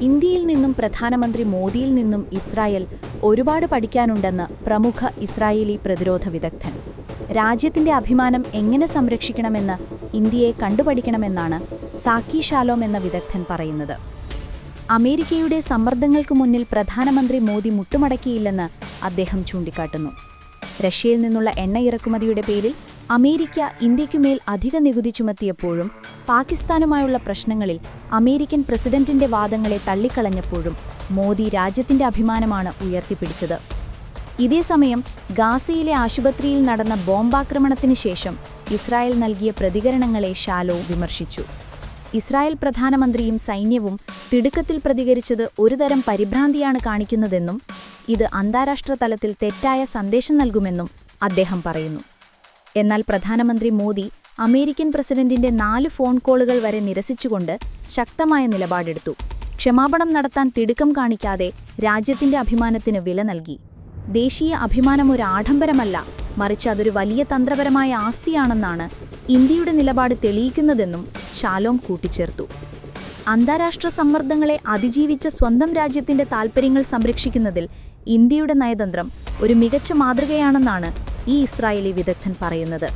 ഇന്ത്യയിൽ നിന്നും പ്രധാനമന്ത്രി മോദിയിൽ നിന്നും ഇസ്രായേൽ ഒരുപാട് പഠിക്കാനുണ്ടെന്ന് പ്രമുഖ ഇസ്രായേലി പ്രതിരോധ വിദഗ്ധൻ. രാജ്യത്തിന്റെ അഭിമാനം എങ്ങനെ സംരക്ഷിക്കണമെന്ന് ഇന്ത്യയെ കണ്ടുപഠിക്കണമെന്നാണ് സാക്കി ഷാലോം എന്ന വിദഗ്ധൻ പറയുന്നത്. അമേരിക്കയുടെ സമ്മർദ്ദങ്ങൾക്ക് മുന്നിൽ പ്രധാനമന്ത്രി മോദി മുട്ടുമടക്കിയില്ലെന്ന് അദ്ദേഹം ചൂണ്ടിക്കാട്ടുന്നു. റഷ്യയിൽ നിന്നുള്ള എണ്ണ ഇറക്കുമതിയുടെ പേരിൽ അമേരിക്ക ഇന്ത്യയ്ക്കുമേൽ അധിക നികുതി ചുമത്തിയപ്പോഴും പാകിസ്ഥാനുമായുള്ള പ്രശ്നങ്ങളിൽ അമേരിക്കൻ പ്രസിഡന്റിന്റെ വാദങ്ങളെ തള്ളിക്കളഞ്ഞപ്പോഴും മോദി രാജ്യത്തിന്റെ അഭിമാനമാണ് ഉയർത്തിപ്പിടിച്ചത്. ഇതേസമയം ഗാസയിലെ ആശുപത്രിയിൽ നടന്ന ബോംബാക്രമണത്തിന് ശേഷം ഇസ്രായേൽ നൽകിയ പ്രതികരണങ്ങളെ ഷാലോ വിമർശിച്ചു. ഇസ്രായേൽ പ്രധാനമന്ത്രിയും സൈന്യവും തിടുക്കത്തിൽ പ്രതികരിച്ചത് ഒരുതരം പരിഭ്രാന്തിയാണ് കാണിക്കുന്നതെന്നും ഇത് അന്താരാഷ്ട്ര തലത്തിൽ തെറ്റായ സന്ദേശം നൽകുമെന്നും അദ്ദേഹം പറയുന്നു. എന്നാൽ പ്രധാനമന്ത്രി മോദി അമേരിക്കൻ പ്രസിഡന്റിന്റെ നാല് ഫോൺ കോളുകൾ വരെ നിരസിച്ചുകൊണ്ട് ശക്തമായ നിലപാടെടുത്തു. ക്ഷമാപണം നടത്താൻ തിടുക്കം കാണിക്കാതെ രാജ്യത്തിന്റെ അഭിമാനത്തിന് വില നൽകി. ദേശീയ അഭിമാനം ഒരു ആഡംബരമല്ല മറിച്ച് അതൊരു വലിയ തന്ത്രപരമായ ആസ്തിയാണെന്നാണ് ഇന്ത്യയുടെ നിലപാട് തെളിയിക്കുന്നതെന്നും ഷാലോം കൂട്ടിച്ചേർത്തു. അന്താരാഷ്ട്ര സമ്മർദ്ദങ്ങളെ അതിജീവിച്ച സ്വന്തം രാജ്യത്തിന്റെ താൽപ്പര്യങ്ങൾ സംരക്ഷിക്കുന്നതിൽ ഇന്ത്യയുടെ നയതന്ത്രം ഒരു മികച്ച മാതൃകയാണെന്നാണ് ഈ ഇസ്രായേലി വിദഗ്ധൻ പറയുന്നത്.